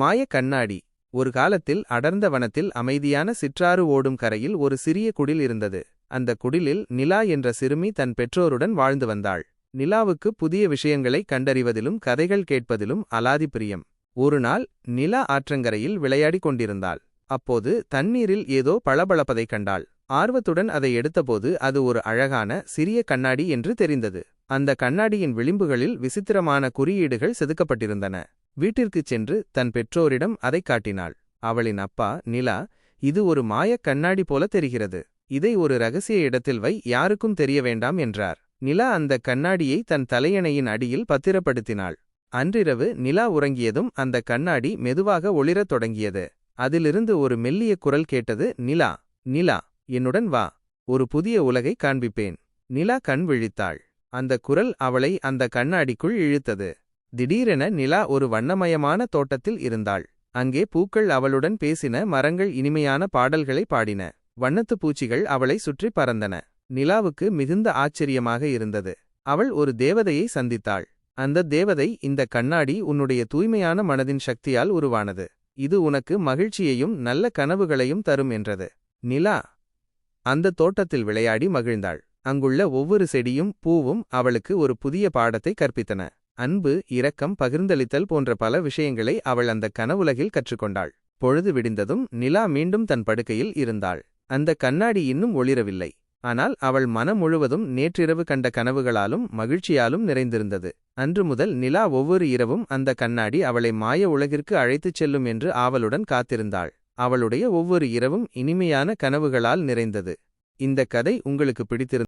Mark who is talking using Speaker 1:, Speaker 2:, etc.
Speaker 1: மாயக் கண்ணாடி. ஒரு காலத்தில் அடர்ந்த வனத்தில் அமைதியான சிற்றாறு ஓடும் கரையில் ஒரு சிறிய குடில் இருந்தது. அந்த குடிலில் நிலா என்ற சிறுமி தன் பெற்றோருடன் வாழ்ந்து வந்தாள். நிலாவுக்கு புதிய விஷயங்களை கண்டறிவதிலும் கதைகள் கேட்பதிலும் அலாதி பிரியம். ஒரு நாள் நிலா ஆற்றங்கரையில் விளையாடிக் கொண்டிருந்தாள். அப்போது தண்ணீரில் ஏதோ பளபளப்பதைக் கண்டாள். ஆர்வத்துடன் அதை எடுத்தபோது அது ஒரு அழகான சிறிய கண்ணாடி என்று தெரிந்தது. அந்த கண்ணாடியின் விளிம்புகளில் விசித்திரமான குறியீடுகள் செதுக்கப்பட்டிருந்தன. வீட்டிற்குச் சென்று தன் பெற்றோரிடம் அதைக் காட்டினாள். அவளின் அப்பா நிலா இது ஒரு மாயக் கண்ணாடி போல தெரிகிறது. இதை ஒரு ரகசிய இடத்தில் வை யாருக்கும் தெரிய வேண்டாம் என்றார். நிலா அந்த கண்ணாடியை தன் தலையணையின் அடியில் பத்திரப்படுத்தினாள். அன்றிரவு நிலா உறங்கியதும் அந்த கண்ணாடி மெதுவாக ஒளிரத் தொடங்கியது. அதிலிருந்து ஒரு மெல்லிய குரல் கேட்டது நிலா நிலா என்னுடன் வா ஒரு புதிய உலகை காண்பிப்பேன். நிலா கண் விழித்தாள். அந்த குரல் அவளை அந்த கண்ணாடிக்குள் இழுத்தது. திடீரென நிலா ஒரு வண்ணமயமான தோட்டத்தில் இருந்தாள். அங்கே பூக்கள் அவளுடன் பேசின மரங்கள் இனிமையான பாடல்களை பாடின. வண்ணத்துப் பூச்சிகள் அவளை சுற்றி பறந்தன. நிலாவுக்கு மிகுந்த ஆச்சரியமாக இருந்தது. அவள் ஒரு தேவதையை சந்தித்தாள். அந்த தேவதை இந்த கண்ணாடி உன்னுடைய தூய்மையான மனதின் சக்தியால் உருவானது. இது உனக்கு மகிழ்ச்சியையும் நல்ல கனவுகளையும் தரும் என்றது. நிலா அந்த தோட்டத்தில் விளையாடி மகிழ்ந்தாள். அங்குள்ள ஒவ்வொரு செடியும் பூவும் அவளுக்கு ஒரு புதிய பாடத்தை கற்பித்தன. அன்பு இரக்கம் பகிர்ந்தளித்தல் போன்ற பல விஷயங்களை அவள் அந்த கனவுலகில் கற்றுக்கொண்டாள். பொழுது விடிந்ததும் நிலா மீண்டும் தன் படுக்கையில் இருந்தாள். அந்த கண்ணாடி இன்னும் ஒளிரவில்லை. ஆனால் அவள் மனம் முழுவதும் நேற்றிரவு கண்ட கனவுகளாலும் மகிழ்ச்சியாலும் நிறைந்திருந்தது. அன்று முதல் நிலா ஒவ்வொரு இரவும் அந்த கண்ணாடி அவளை மாய உலகிற்கு அழைத்துச் செல்லும் என்று ஆவலுடன் காத்திருந்தாள். அவளுடைய ஒவ்வொரு இரவும் இனிமையான கனவுகளால் நிறைந்தது. இந்த கதை உங்களுக்கு பிடித்திருந்த